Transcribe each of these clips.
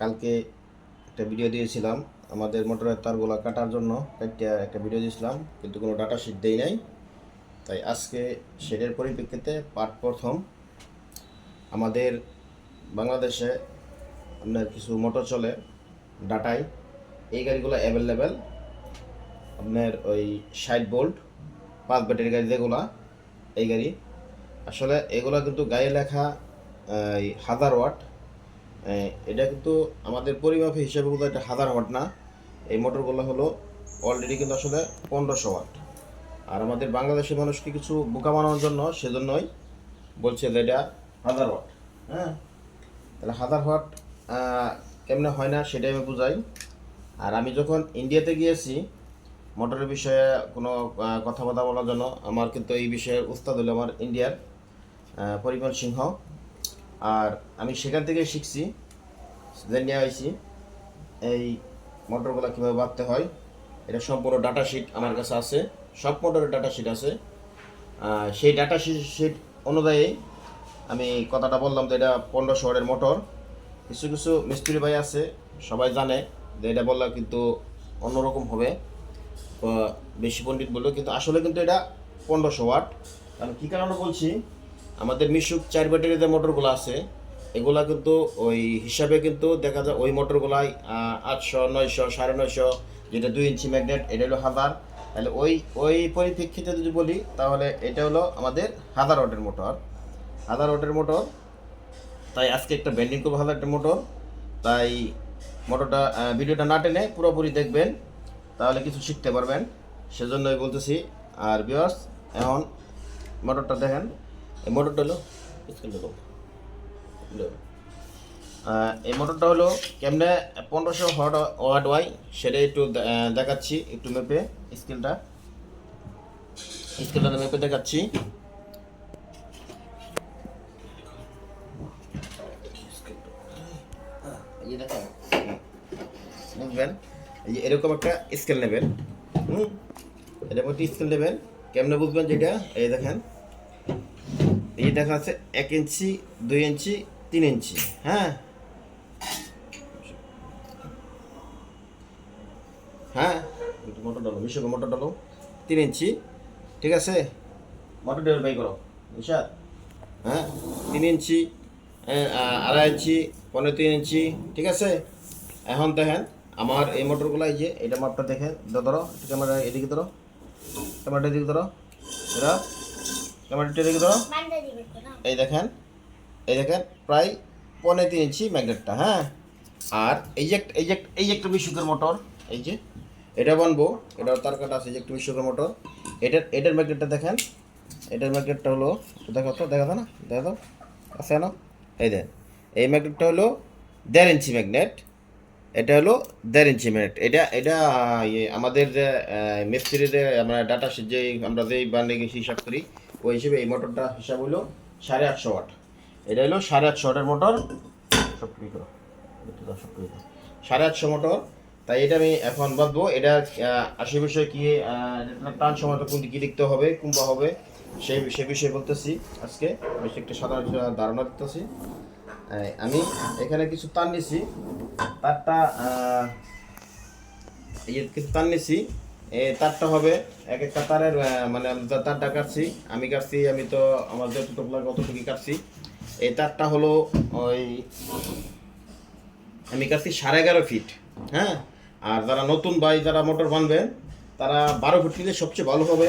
কালকে একটা ভিডিও দিয়েছিলাম। আমাদের মোটরের তারগুলো কাটার জন্য একটা একটা ভিডিও দিয়েছিলাম, কিন্তু কোনো ডাটা শিট দেই নাই। তাই আজকে সেটার পরিপ্রেক্ষিতে পার্ট প্রথম। আমাদের বাংলাদেশে আপনার কিছু মোটর চলে ডাটাই এই গাড়িগুলো অ্যাভেলেবেল আপনার ওই ষাট বোল্ট পাঁচ ব্যাটারি গাড়ি যেগুলা, এই গাড়ি। আসলে এগুলো কিন্তু গায়ে লেখা হাজার ওয়াট এটা কিন্তু আমাদের পরিমাপ হিসাবে কিন্তু এটা হাজার ওয়াট না। এই মোটরগুলো হলো অলরেডি কিন্তু আসলে পনেরোশো ওয়াট। আর আমাদের বাংলাদেশের মানুষকে কিছু বোকা বানানোর জন্য সেজন্যই বলছে যে এটা হাজার ওয়াট হ্যাঁ? তাহলে হাজার ওয়াট কেমনে হয় না সেটাই আমি বুঝাই। আর আমি যখন ইন্ডিয়াতে গিয়েছি, মোটরের বিষয়ে কোনো কথাবার্তা বলার জন্য আমার কিন্তু এই বিষয়ে উস্তাদ হলো আমার ইন্ডিয়ার পরিমল সিংহ। আর আমি সেখান থেকে শিখছি যে নিয়ে আইছি। এই মোটরগুলো কীভাবে বাঁধতে হয়, এটা সম্পূর্ণ ডাটা শিট আমার কাছে আছে, সব মোটরের ডাটা শিট আছে। সেই ডাটা শিট অনুযায়ী আমি কথাটা বললাম যে এটা পনেরো শহরের মোটর কিছু কিছু মিস্ত্রি ভাই আছে, সবাই জানে যে এটা বললে কিন্তু অন্যরকম হবে বেশি পণ্ডিত বলল কিন্তু আসলে কিন্তু এটা পনেরোশো ওয়াট কারণ কী কারণে বলছি? আমাদের মিশুক চার ব্যাটারি যে মোটরগুলো আছে, এগুলা কিন্তু ওই হিসাবে কিন্তু দেখা যায় ওই মোটরগুলাই আটশো, নয়শো, সাড়ে নয়শো, যেটা দুই ইঞ্চি ম্যাগনেট, এটা হলো হাজার। তাহলে ওই ওই পরিপ্রেক্ষিতে যদি বলি, তাহলে এটা হলো আমাদের হাজার ওয়াটের মোটর। হাজার ওয়াটের মোটর, তাই আজকে একটা ব্যান্ডিং করব হাজার একটা মোটর। তাই মোটরটা ভিডিওটা না টেনে পুরোপুরি দেখবেন, তাহলে কিছু শিখতে পারবেন। সেজন্যই বলতেছি, আর বিয়ার্স এখন মোটরটা দেখেন। এই মোটরটা হলো স্ক্রিনটা। দাও। এই মোটরটা হলো কেমনে পনেরোশো ওয়াট ওয়াট ওয়াই সেটা একটু দেখাচ্ছি, একটু মেপে স্কেলটা স্কেলটা মেপে দেখাচ্ছি বুঝবেন এই এরকম একটা স্কেল নেবেন, হুম এরকম একটা স্কেল নেবেন, কেমনে বুঝবেন যেটা এই দেখেন এই দেখা আছে এক ইঞ্চি দুই ইঞ্চি তিন ইঞ্চি হ্যাঁ? হ্যাঁ? একটু মোটর ডালো বিশ্বক মোটর ডালো। তিন ইঞ্চি ঠিক আছে? মোটর ডেল বাই করো বুঝছা হ্যাঁ? তিন ইঞ্চি হ্যাঁ, আড়াই ইঞ্চি পনেরো তিন ইঞ্চি ঠিক আছে? এখন দেখেন আমার এই মোটরগুলো এই যে এটা মাপটা দেখেন ধরো ক্যামেরা এদিকে ধরো ক্যামেরাটা এদিকে ধরো এটা ক্যামেরাটা এদিকে ধরো। এই দেখেন এই দেখেন প্রায় পনেরো তিন ইঞ্চি ম্যাগনেটটা হ্যাঁ? আর এই যে এই যে এই যে একটা বিশুকের মোটর এই যে এটা বানবো এটা তার কাটা আছে যে একটা বিশুকের মোটর। এটার এটার ম্যাগনেটটা দেখেন এটার ম্যাগনেটটা হলো দেখো তো দেখা না দেখা তো আছে না? এই দেন এই ম্যাগনেটটা হলো দেড় ইঞ্চি ম্যাগনেট এটা হলো দেড় ইঞ্চি ম্যাগনেট। এটা এটা ইয়ে, আমাদের যে মিস্ত্রি যে আমরা ডাটা যে আমরা যেই বান্ডে হিসাব করি ওই হিসেবে এই মোটরটা হিসাব হলো সাড়ে আটশো ওয়াট। এটা হলো সাড়ে আটশো ওয়াটের মোটর। সব করে? সাড়ে আটশো মোটর। তাই এটা আমি এখন বাঁধবো। এটা আশি বিষয়ে কি টান সময়টা কোন কি লিখতে হবে কুম্বা হবে সেই সে বিষয়ে বলতেছি আজকে। বেশি একটা সাধারণ ধারণা দিতেছি। আমি এখানে কিছু তার নিছি। তারটা আহ, এই যে কিছু তার নিছি। এই তারটা হবে, এক একটা তারের মানে তারটা কাটছি, আমি কাটছি, আমি তো আমার যতটুকু লাগে অতটুকুই কাটছি। এই তারটা হলো ওই, আমি কাটছি সাড়ে এগারো ফিট হ্যাঁ? আর যারা নতুন বাই যারা মোটর বানবেন তারা বারো ফিট নিলে সবচেয়ে ভালো হবে,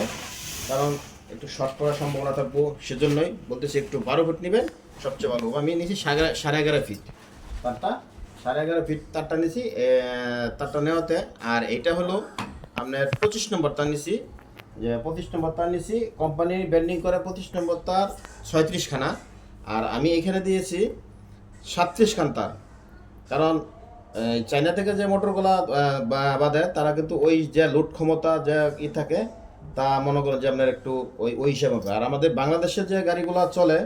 কারণ একটু শর্ট করার সম্ভাবনা থাকব, সেজন্যই বলতেছি একটু বারো ফিট নেবেন, সবচেয়ে ভালো হবে। আমি নিয়েছি সাড়ে এগারো ফিট তারটা, সাড়ে এগারো ফিট তারটা নিয়েছি তারটা নেওয়াতে, আর এইটা হলো আপনার পঁচিশ নম্বর তার নিয়েছি যে পঁচিশ নম্বর তার নিয়েছি কোম্পানির ব্যান্ডিং করে পঁচিশ নম্বর তার ছয়ত্রিশ খানা আর আমি এখানে দিয়েছি সাতত্রিশ খান তার। কারণ চায়না থেকে যে মোটরগুলা আহ, বা- বাঁধে তারা কিন্তু ওই যে লোড ক্ষমতা যে ই থাকে তা মনে করেন যে আপনার একটু ওই ওই হিসাবে হবে। আর আমাদের বাংলাদেশের যে গাড়িগুলো চলে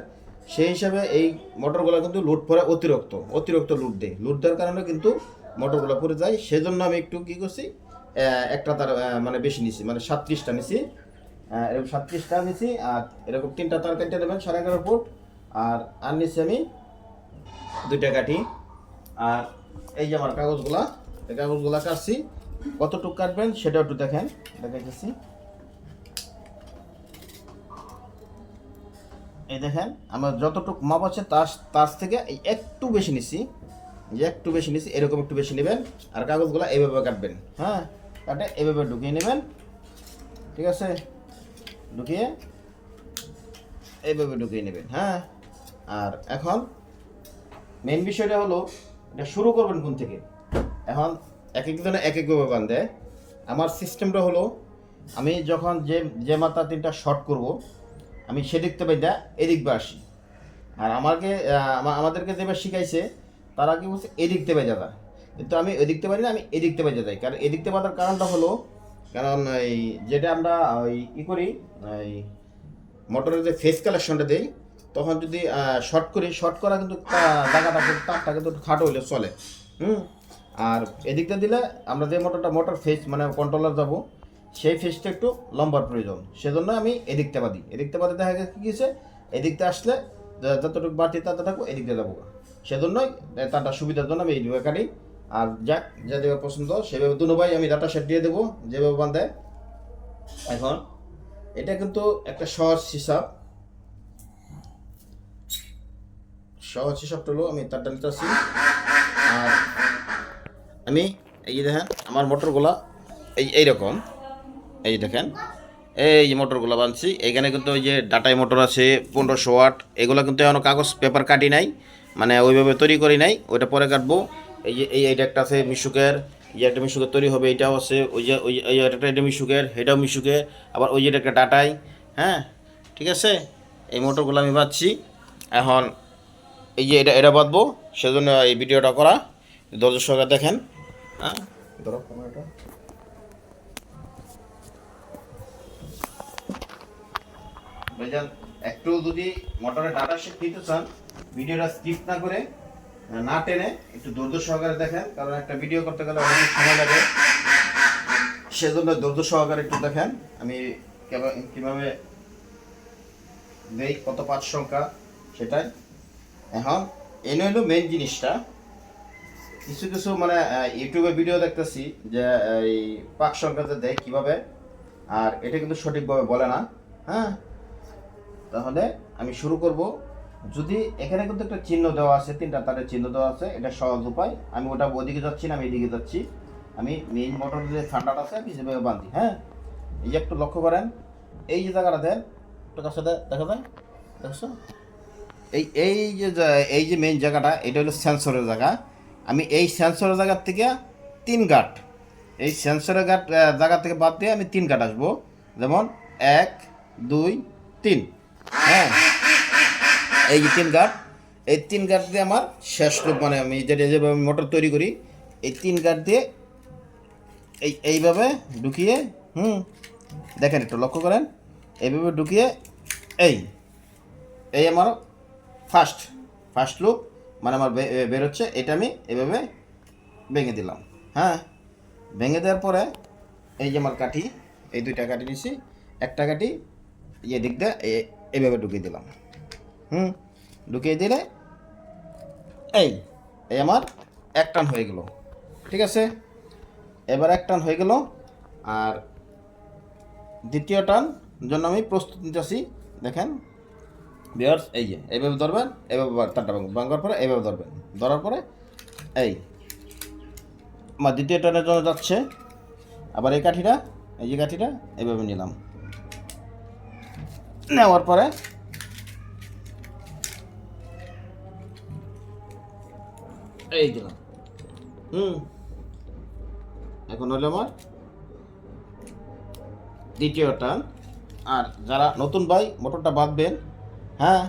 সেই হিসাবে এই মোটরগুলো কিন্তু লুট পরে অতিরিক্ত অতিরিক্ত লুট দেয়। লুট দেওয়ার কারণে কিন্তু মোটরগুলো পড়ে যায়। সেজন্য আমি একটু কী করছি একটা তার মানে বেশি নিছি মানে সাতত্রিশটা নিছি। এরকম সাতত্রিশটা নিছি, আর এরকম তিনটা তার কেটে নেবেন সাড়ে এগারো ফুট। আর আর নিছি আমি দুইটা কাঠি আর এই যে আমার কাগজগুলা, এই কাগজগুলা কাটছি। কতটুকু কাটবেন সেটা একটু দেখেন, দেখাইতেছি। এই দেখেন, আমার যতটুকু মাপ আছে তার তার থেকে একটু বেশি নিছি। যে একটু বেশি নিছি, এরকম একটু বেশি নেবেন। আর কাগজগুলো এইভাবে কাটবেন হ্যাঁ? কাটে, এভাবে ঢুকিয়ে নেবেন। ঠিক আছে? ঢুকিয়ে এইভাবে ঢুকিয়ে নেবেন হ্যাঁ? আর এখন মেন বিষয়টা হলো, এটা শুরু করবেন কোন থেকে? এখন এক একজনে এক একভাবে বান্ধে আমার সিস্টেমটা হলো, আমি যখন যে যে মাথা তিনটা শর্ট করব, আমি সেদিক থেকে দা এদিক দিয়ে আসি। আর আমাকে আমাদেরকে যেভাবে শিখাইছে, তারা কি বলছে এদিক থেকে যাতা কিন্তু আমি এদিক থেকে পারি না, আমি এদিক থেকে বেজে যাই কারণ এদিক থেকে বাঁধার কারণটা হলো, কারণ এই যেটা আমরা ওই ই করি, এই মোটরের যে ফেস কালেকশনটা দেই, তখন যদি শর্ট করি শর্ট করা কিন্তু জায়গাটা কিন্তু তারটা কিন্তু খাটো হইলে চলে। হুম? আর এদিকটা দিলে আমরা যে মোটরটা, মোটর ফেস মানে কন্ট্রোলার যাব, সেই ফেসটা একটু লম্বার প্রয়োজন। সেজন্য আমি এদিকটা বাদি। এদিকটা বাদে দেখা গেছে, কি গেছে এদিকটা আসলে যতটুকু বাড়তি তাতে থাকব, এদিকটা যাব। সেজন্যই তারটা সুবিধার জন্য আমি এইভাবে কাটি। আর যাক, যা দেবে পছন্দ, সেভাবে দুনো ভাই, আমি ডাটা সেট দিয়ে দেবো, যেভাবে বান্ধে এখন, এটা কিন্তু একটা সহজ হিসাব। সহজ হিসাবটা হলো, আমি তারটা নিতে আসছি আর আমি, এই দেখেন, আমার মোটরগুলা এই এইরকম এই দেখেন, এই যে মোটরগুলো বানছি এখানে কিন্তু ওই যে ডাটাই মোটর আছে, পনেরোশো ওয়াট এগুলো কিন্তু এখনও কাগজ পেপার কাটি নাই। মানে ওইভাবে তৈরি করি নাই, ওইটা পরে কাটবো। এই যে, এই এইটা একটা আছে মিশুকের, এই একটা মিশুকের তৈরি হবে, এটাও আছে, ওই যে, ওই এই একটা এটা মিশুকের, এটাও মিশুকের, আবার ওই যে এটা একটা ডাটাই হ্যাঁ ঠিক আছে? এই মোটরগুলো আমি বাঁধছি। এখন এই যে এটা এটা বাঁধবো, সেজন্য এই ভিডিওটা করা দর্শক সহকারে দেখেন হ্যাঁ? ধরো ভাইজান, একটু যদি মোটরে ডাটা শিট দিতে চান, ভিডিওটা স্কিপ না করে না টেনে একটু ধৈর্য সহকারে দেখেন, কারণ একটা ভিডিও করতে গেলে অনেক সময় লাগে। সেজন্য ধৈর্য সহকারে একটু দেখেন, আমি কীভাবে দেই, কত পাঁচ সংখ্যা, সেটাই। এখন, এই হলো মেন জিনিসটা। কিছু কিছু মানে ইউটিউবে ভিডিও দেখতেছি যে এই পাক সংখ্যাতে দেয় কীভাবে, আর এটা কিন্তু সঠিকভাবে বলে না হ্যাঁ? তাহলে আমি শুরু করব। যদি এখানে কিন্তু একটা চিহ্ন দেওয়া আছে, তিনটা তারের চিহ্ন দেওয়া আছে, এটা সহজ উপায়। আমি ওটা ওদিকে যাচ্ছি না, আমি এদিকে যাচ্ছি। আমি মেইন মোটর যে ঠান্ডাটা আছে, আমি যেভাবে বাঁধি হ্যাঁ? এই যে একটু লক্ষ্য করেন, এই যে জায়গাটা দেন কাছে দে- দেখা যায়? দেখছ? এই এই যে এই যে মেইন জায়গাটা, এটা হলো সেন্সরের জায়গা। আমি এই সেন্সরের জায়গার থেকে তিন গাঁট এই সেন্সরের গাঁট জায়গা থেকে বাদ দিয়ে আমি তিন গাঁট আসব। যেমন এক, দুই, তিন হ্যাঁ? এই তিন গাঁট, এই তিন গাঁট দিয়ে আমার শেষ রূপ মানে আমি যেটা যেভাবে মোটর তৈরি করি, এই তিন গাঁট দিয়ে এই, এইভাবে ঢুকিয়ে, হুম, দেখেন একটু লক্ষ্য করেন, এইভাবে ঢুকিয়ে, এই এই আমার ফার্স্ট ফার্স্ট লুক মানে আমার বেরোচ্ছে, এটা আমি এভাবে ভেঙে দিলাম হ্যাঁ ভেঙে দেওয়ার পরে এই যে আমার কাঠি, এই দুইটা কাঠি নিছি একটা কাঠি এই দিক দিয়ে এইভাবে ঢুকিয়ে দিলাম। হুম, ঢুকিয়ে দিলে এই এই আমার এক টান হয়ে গেল। ঠিক আছে? এবার এক টান হয়ে গেল আর দ্বিতীয় টান জন্য আমি প্রস্তুত নিতেছি। দেখেন বিয়ার্স এই যে, এইভাবে ধরবেন, এইভাবে তারটা ভাঙ- ভাঙার পরে এইভাবে ধরবেন। ধরার পরে এই, আমার দ্বিতীয় টানের জন্য যাচ্ছে। আবার এই কাঠিটা, এই যে কাঠিটা, এইভাবে নিলাম। নেওয়ার পরে এই দিলাম। হুম। এখন হলো আমার দ্বিতীয় টান আর যারা নতুন ভাই, মোটরটা বাঁধবেন হ্যাঁ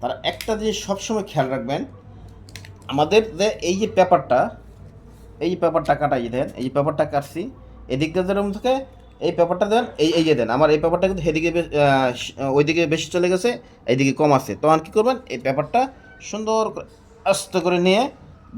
তারা একটা জিনিস সবসময় খেয়াল রাখবেন, আমাদের যে এই যে পেপারটা, এই যে পেপারটা কাটাই দেন, এই পেপারটা কাটছি, এদিক দিয়ে যেরকম থাকে, এই পেপারটা দেন, এই এই দেন, আমার এই পেপারটা কিন্তু এদিকে ওইদিকে বেশি চলে গেছে, এইদিকে কম আছে। তখন কী করবেন, এই পেপারটা সুন্দর করে আস্তে করে নিয়ে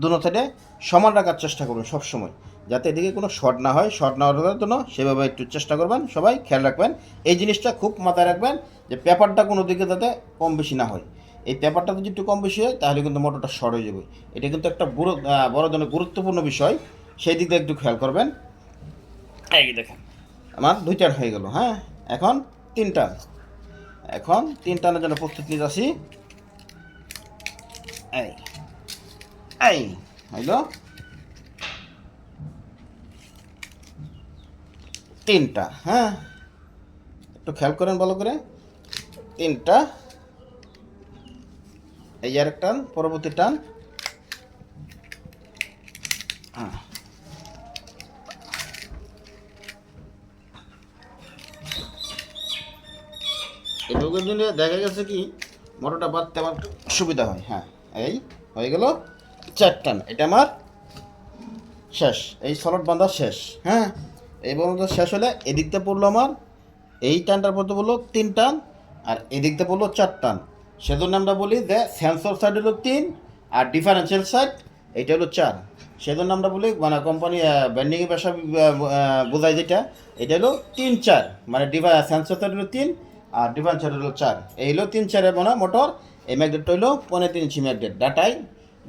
দুনো সাইডে সমান রাখার চেষ্টা করবেন সবসময়। যাতে এদিকে কোনো শর্ট না হয়, শর্ট না হওয়ার জন্য সেভাবে একটু চেষ্টা করবেন। সবাই খেয়াল রাখবেন, এই জিনিসটা খুব মাথায় রাখবেন যে পেপারটা কোনো দিকে যাতে কম বেশি না হয়। এই পেপারটা যদি একটু কম বেশি হয়, তাহলে কিন্তু মোটরটা শর্ট হয়ে যাবে। এটা কিন্তু একটা বড় ধরনের গুরুত্বপূর্ণ বিষয়। সেই দিক একটু খেয়াল করবেন। এই দেখেন, আমার দুই টান হয়ে গেল হ্যাঁ? এখন তিন টান এখন তিন টানের জন্য প্রস্তুত নিয়ে যাচ্ছি। এই। এই, হইল? তিনটা হ্যাঁ? একটু খেয়াল করেন ভালো করে। তিনটা। এই আর টান, পরবর্তী টান। হ্যাঁ। এভাবে দিলে দেখা গেছে কি, মোটরটা বাঁধতে আমার সুবিধা হয় হ্যাঁ। এই, হয়ে গেল। চার টান এটা আমার শেষ, এই সলট বাঁধা শেষ হ্যাঁ? এই বাঁধা শেষ হলে এদিকটা পড়ল আমার, এই টানটার পড়তে বলল তিন টান, আর এদিকটা পড়ল চার টান। সেজন্য আমরা বলি যে সেন্সর সাইড হলো তিন, আর ডিফারেন্সিয়াল সাইড এটা হলো চার। সেজন্য আমরা বলি মানে কোম্পানি ব্যান্ডিংয়ে ব্যবসা বোঝায় যেটা, এটা হলো তিন চার মানে ডিভা সেন্সর সাইড হলো তিন, আর ডিফারেন্সিয়াল হলো চার। এই হলো তিন চারের মানে মোটর, এই ম্যাগনেটটা হলো পনেরো তিন ইঞ্চি ম্যাগনেট ডাটাই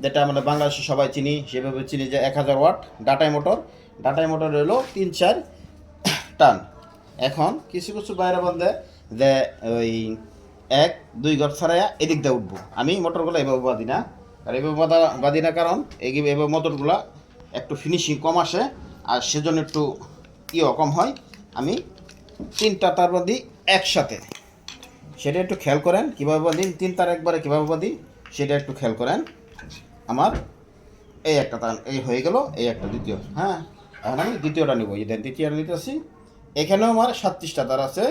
যেটা আমরা বাংলাদেশে সবাই চিনি, সেভাবে চিনি যে এক হাজার ওয়াট ডাটাই মোটর। ডাটাই মোটর হলো তিন চার টান। এখন কিছু কিছু বাইরে বন্ধে যে ওই এক, দুই ঘর ছাড়াইয়া এদিক দিয়ে উঠবো। আমি মোটরগুলো এভাবে বাঁধি না। আর এভাবে বাঁধা, বাঁধি না কারণ এই এভাবে মোটরগুলো একটু ফিনিশিং কম আসে আর সেজন্য একটু ইয়ে কম হয়। আমি তিনটা তার বাঁধি একসাথে। সেটা একটু খেয়াল করেন, কীভাবে বাঁধি? তিন তার একবারে কীভাবে বাঁধি? সেটা একটু খেয়াল করেন। আমার এই একটা তার এই হয়ে গেল, এই একটা দ্বিতীয় হ্যাঁ? এখন আমি দ্বিতীয়টা নেব, এই দ্বিতীয়টা নিতে আসি এখানেও আমার সাতত্রিশটা তার আছে।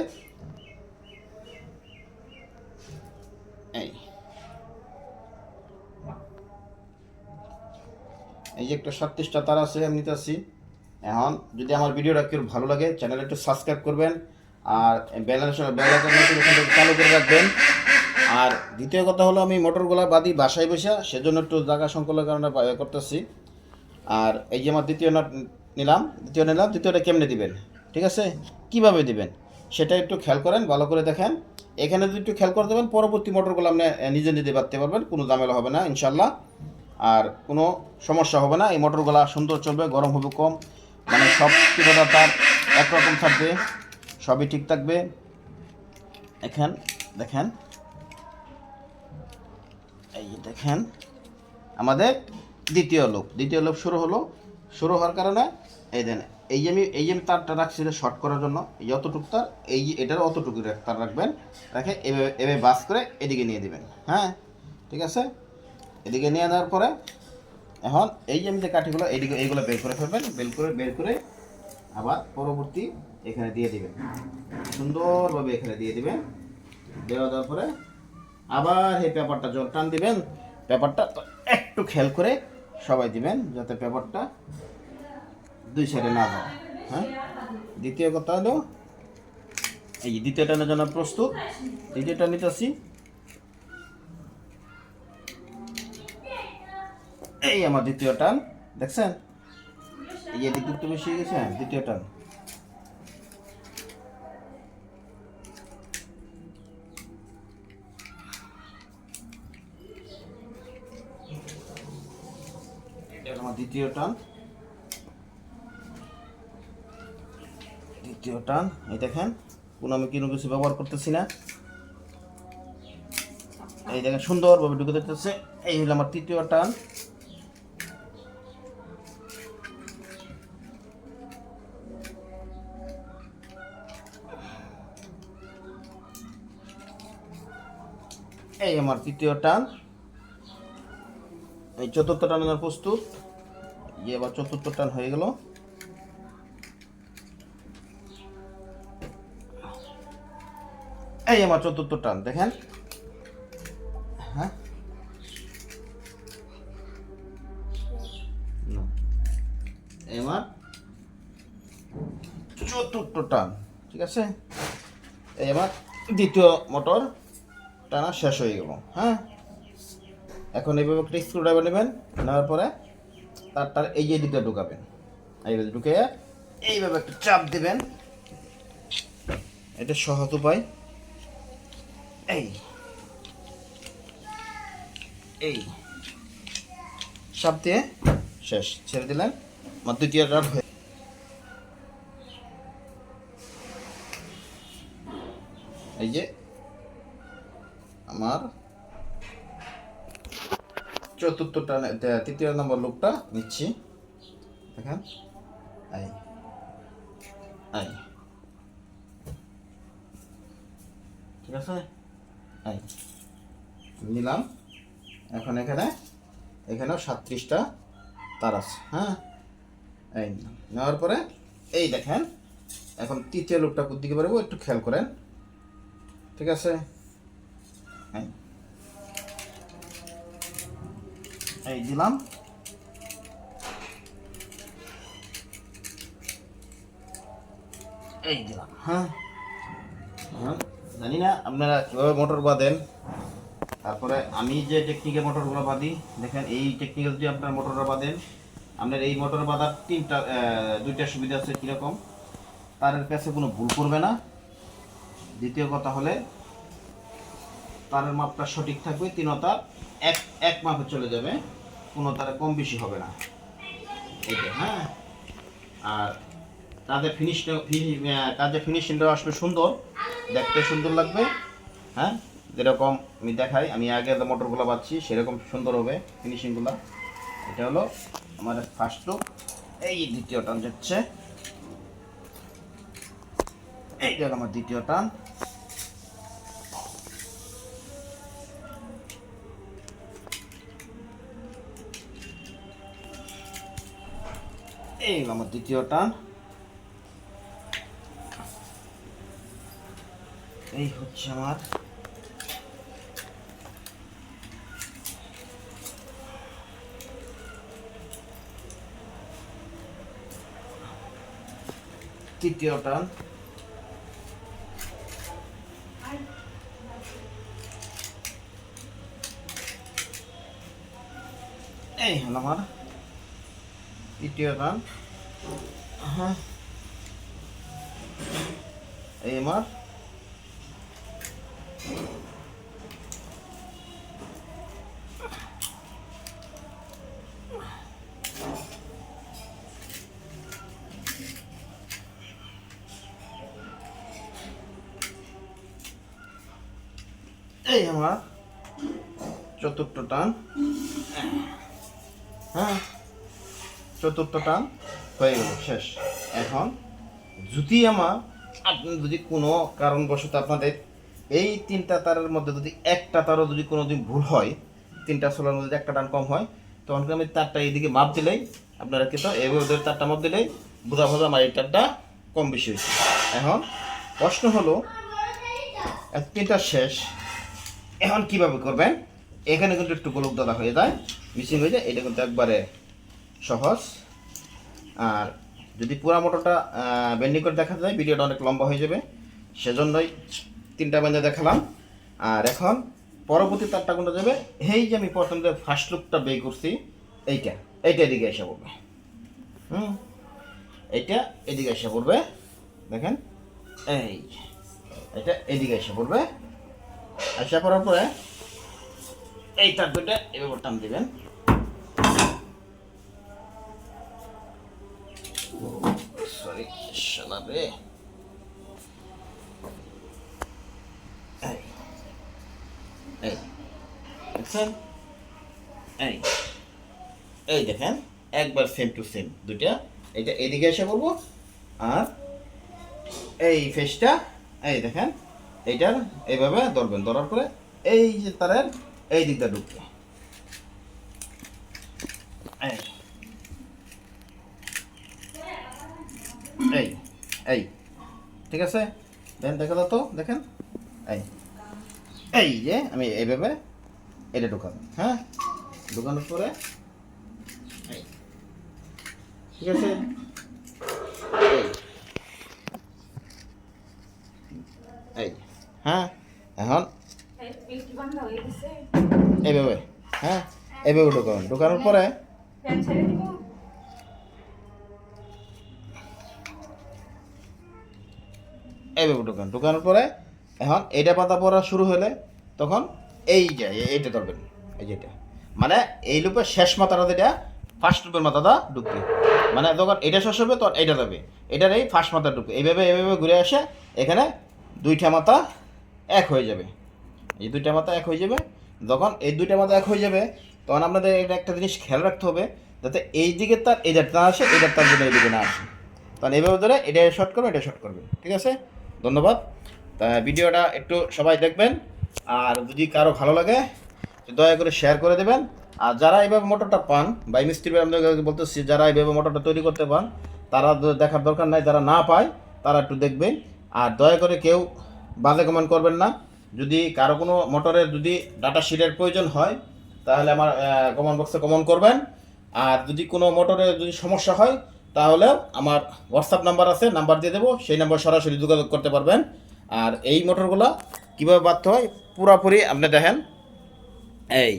এই। এই যে একটা সাতত্রিশটা তার আছে, আমি নিতে আসি এখন যদি আমার ভিডিওটা কেউ ভালো লাগে চ্যানেল একটু সাবস্ক্রাইব করবেন, আর ব্যালেন্স নোটিফিকেশনটা চালু করে রাখবেন। আর দ্বিতীয় কথা হলো আমি মোটরগুলা বাদি বাসায় বসে সেজন্য একটু জায়গা সংকলনের কারণে করতেছি। আর এই যে আমার দ্বিতীয় নট নিলাম, দ্বিতীয় নিলাম, দ্বিতীয়টা কেমনে দিবেন? ঠিক আছে? কীভাবে দিবেন? সেটা একটু খেয়াল করেন, ভালো করে দেখেন। এখানে যদি একটু খেয়াল করে দেবেন, পরবর্তী মোটরগুলো আপনি নিজে নিজে বাঁধতে পারবেন, কোনো ঝামেলা হবে না ইনশাল্লাহ আর কোনো সমস্যা হবে না, এই মোটরগুলা সুন্দর চলবে, গরম হবে কম মানে সব কিছুটা তার, একরকম থাকবে, সবই ঠিক থাকবে। এখান, দেখেন। এই দেখেন, আমাদের দ্বিতীয় লোক দ্বিতীয় লোক শুরু হলো। শুরু হওয়ার কারণে এই দেন, এই যে আমি, এই যে আমি তারটা রাখছি এটা শর্ট করার জন্য, এই অতটুক তার, এই যে এটার অতটুকু তার রাখবেন। রেখে এভাবে এভাবে বাস করে এদিকে নিয়ে দিবেন। হ্যাঁ? ঠিক আছে? এদিকে নিয়ে নেওয়ার পরে এখন এই যে আমি যে কাঠিগুলো, এইদিকে এইগুলো বের করে ফেলবেন, বের করে বের করে আবার পরবর্তী এখানে দিয়ে দিবেন। সুন্দরভাবে এখানে দিয়ে দিবেন। দেওয়া দেওয়ার পরে আবার এই পেপারটা যখন টান দিবেন। পেপারটা একটু খেয়াল করে সবাই দিবেন যাতে পেপারটা দুই সাইডে না যায়। হ্যাঁ? দ্বিতীয় কথা হলো, এই দ্বিতীয় টানের জন্য প্রস্তুত। দ্বিতীয়টা নিতেছি। এই আমার দ্বিতীয় টান, দেখছেন? এই হয়ে গেছে হ্যাঁ দ্বিতীয় টান এটা আমার দ্বিতীয় টান দ্বিতীয় টান এই দেখেন, কোনো আমি কোনো কিছু ব্যবহার করতেছি না। এই দেখেন, সুন্দরভাবে ঢুকে দিতেছে এই হলো আমার তৃতীয় টান এই আমার তৃতীয় টান এই চতুর্থ টান আমার প্রস্তুত। ইয়ে এবার চতুর্থ টান হয়ে গেল। এই আমার চতুর্থ টান দেখেন। হ্যাঁ। আমার চতুর্থ টান ঠিক আছে? আমার দ্বিতীয় মোটর টানা শেষ হয়ে গেল হ্যাঁ? এখন এইভাবে একটা স্ক্রু ড্রাইভার নেবেন, নেওয়ার পরে তার তার এই যে দিকটা ঢুকাবেন। এইভাবে ঢুকে এইভাবে একটা চাপ দেবেন। এটা সহজ উপায়। এই। এই। সাপ দিয়ে শেষ, ছেড়ে দিলেন। আমার দ্বিতীয় রান হয়ে এই যে। আমার চতুর্থটা তৃতীয় নম্বর লোকটা নিচ্ছি। দেখেন। আই। আই। ঠিক আছে? আই। নিলাম। এখন এখানে, এখানেও সাতত্রিশটা তার আছে হ্যাঁ? এই নেওয়ার পরে, এই দেখেন, এখন তৃতীয় লোকটা কোন দিকে বেরোবো একটু খেয়াল করেন। ঠিক আছে? এই। এই দিলাম। এই দিলাম। হ্যাঁ। হ্যাঁ, জানি না আপনারা কীভাবে মোটর বাঁধেন। তারপরে আমি যে টেকনিকে মোটরগুলো বাঁধি দেখেন এই টেকনিকে যদি আপনার মোটরটা বাঁধেন আপনার এই মোটর বাঁধার তিনটা দুইটা সুবিধা আছে কীরকম। তারের কাছে কোনো ভুল করবে না। দ্বিতীয় কথা হলে তারের মাপটা সঠিক থাকবে তিনটা এক এক মাপে চলে যাবে। কোনো তারে কম বেশি হবে না। এইটা হ্যাঁ? আর তাদের ফিনিশ কাজে ফিনিশিংটাও আসবে সুন্দর। দেখতে সুন্দর লাগবে হ্যাঁ? যেরকম আমি দেখাই, আমি আগে যে মোটরগুলো পাচ্ছি, সেরকম সুন্দর হবে ফিনিশিংগুলো এটা হলো আমার ফার্স্ট লুক এই দ্বিতীয় টান যাচ্ছে। এইটা হলো আমার দ্বিতীয় টান। এই আমার দ্বিতীয় টান এই হচ্ছে আমার। তৃতীয় টান এই হলো আমার। হ্যাঁ এই আমার এই আমার চতুর্থ টান। চতুর্থ টান হয়ে গেল, শেষ। এখন যদি আমার আপনি যদি কোনো কারণবশত আপনাদের এই তিনটা তারের মধ্যে যদি একটা তারও যদি কোনো দিন ভুল হয়, তিনটা সোলার মধ্যে একটা টান কম হয়, তখন আমি তারটা এইদিকে মাপ দিলেই আপনারা কি তো এভাবে ওদের তারটা মাপ দিলেই বোঝা বোঝা আমার এই তারটা কম বেশি হয়েছে। এখন প্রশ্ন হলো তিনটা শেষ, এখন কীভাবে করবেন? এখানে কিন্তু একটু গোলক দাদা হয়ে যায়, মিসিং হয়ে যায়, এটা কিন্তু একবারে সহজ। আর যদি পুরা মোটরটা বেন্ডিং করে দেখা যায়, ভিডিওটা অনেক লম্বা হয়ে যাবে। সেজন্যই তিনটা বেঁধে দেখালাম। আর এখন পরবর্তী তারটা কোনটা যাবে? এই যে আমি প্রথম যে ফার্স্ট লুকটা বে করছি, এইটা। এইটা এদিকে এসে পড়বে। হুম? এইটা এদিকে এসে পড়বে। দেখেন, এই এটা এদিকে এসে পড়বে। আসা পড়ার পরে এই তার দুটা এভাবে টান দিবেন। শালা রে এই দেখছেন এই। এই দেখেন, একবার সেম টু সেম দুইটা। এইটা এদিকে এসে পড়ব আর এই ফেসটা এই দেখেন, এইটার, এইভাবে ধরবেন, ধরার পরে এই যে তারের, এই দিকটা ঢুকবে এই এই এই, ঠিক আছে? দেখেন দেখা দাও তো, দেখেন। এই এই যে আমি এইভাবে এটা ঢুকাবো হ্যাঁ? ঢুকানোর পরে, এই, ঠিক আছে? এই হ্যাঁ? এখন হয়ে এইভাবে হ্যাঁ? এইভাবে ঢুকাবেন ঢুকানোর পরে এইভাবে ঢুকান ঢুকানোর পরে এখন এইটা পাতা পড়া শুরু হলে তখন এই যে এইটা ধরবেন, এই যে এটা। মানে এই লুপের শেষ মাথাটা যেটা ফার্স্ট লুপের মাথাটা ঢুকবে। মানে যখন এটা শেষ হবে, তখন এটা যাবে এটার এই ফার্স্ট মাথা ঢুকবে। এইভাবে এইভাবে ঘুরে আসে, এখানে দুইটা মাথা এক হয়ে যাবে। এই দুইটা মাথা এক হয়ে যাবে। যখন এই দুইটা মাথা এক হয়ে যাবে, তখন আপনাদের এটা একটা জিনিস খেয়াল রাখতে হবে, যাতে এই দিকে তার জায়গাটা না আসে, এই তার জন্য এই দিকে না আসে। তখন এইভাবে ধরে এটা শর্ট করবে, এটা শর্ট করবে। ঠিক আছে? ধন্যবাদ। তা ভিডিওটা একটু সবাই দেখবেন, আর যদি কারও ভালো লাগে দয়া করে শেয়ার করে দেবেন। আর যারা এইভাবে মোটরটা পান, বা এই মিস্ত্রি আমাদের বলতেছি, যারা এইভাবে মোটরটা তৈরি করতে পান, তারা দেখার দরকার নাই, যারা না পায়, তারা একটু দেখবেন। আর দয়া করে কেউ বাজে কমেন্ট করবেন না। যদি কারও কোনো মোটরের যদি ডাটা শিটের প্রয়োজন হয়, তাহলে আমার কমেন্ট বক্সে কমেন্ট করবেন। আর যদি কোনো মোটরের যদি সমস্যা হয় তাহলে আমার হোয়াটসঅ্যাপ নাম্বার আছে নাম্বার দিয়ে দেবো সেই নাম্বার সরাসরি যোগাযোগ করতে পারবেন। আর এই মোটরগুলো কীভাবে বাঁধতে হয় পুরোপুরি আপনি দেখেন। এই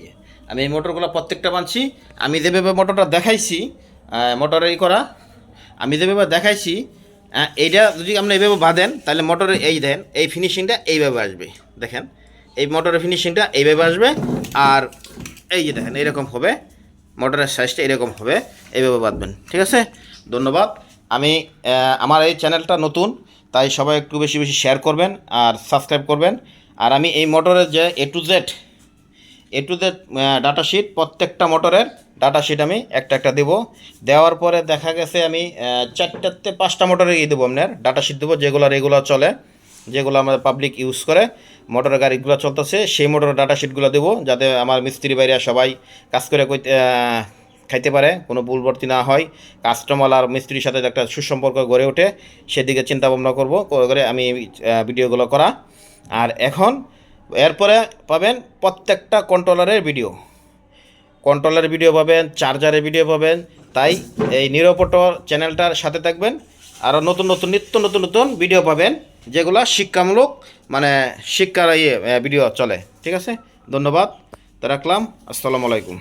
আমি এই মোটরগুলো প্রত্যেকটা বানছি আমি যেভাবে মোটরটা দেখাইছি আহ, মোটরের ই করা আমি যেভাবে দেখাইছি এইটা যদি আপনি এইভাবে বাঁধেন তাহলে মোটরে এই দেন এই ফিনিশিংটা এইভাবে আসবে দেখেন। এই মোটরের ফিনিশিংটা এইভাবে আসবে আর এই যে দেখেন এরকম হবে মোটরের সাইজটা এরকম হবে এইভাবে বাঁধবেন ঠিক আছে? ধন্যবাদ। আমি আমার এই চ্যানেলটা নতুন, তাই সবাই একটু বেশি বেশি শেয়ার করবেন আর সাবস্ক্রাইব করবেন। আর আমি এই মোটরের যে A to Z A to Z data sheet প্রত্যেকটা মোটরের ডাটা শিট আমি একটা একটা দেবো। দেওয়ার পরে দেখা গেছে আমি চারটাতে পাঁচটা মোটরে ইয়ে দেবো আপনার ডাটা শিট দেবো, যেগুলো রেগুলার চলে, যেগুলো আমাদের পাবলিক ইউজ করে, মোটরের গাড়িগুলো চলতেছে, সেই মোটরের ডাটা শিটগুলো দেবো, যাতে আমার মিস্ত্রি বাইরে সবাই কাজ করে খাইতে পারে, কোনো ভুলবর্তি না হয়। কাস্টমার আর মিস্ত্রির সাথে একটা সুসম্পর্ক গড়ে ওঠে, সেদিকে চিন্তা ভাবনা করব, করে করে আমি ভিডিওগুলো করা। আর এখন, এরপরে পাবেন প্রত্যেকটা কন্ট্রোলারের ভিডিও কন্ট্রোলারের ভিডিও পাবেন চার্জারের ভিডিও পাবেন, তাই এই নিরপটর চ্যানেলটার সাথে থাকবেন। আরও নতুন নতুন, নিত্য নতুন নতুন ভিডিও পাবেন, যেগুলো শিক্ষামূলক মানে শিক্ষার ইয়ে ভিডিও চলে। ঠিক আছে? ধন্যবাদ। তো রাখলাম। আসসালামু আলাইকুম।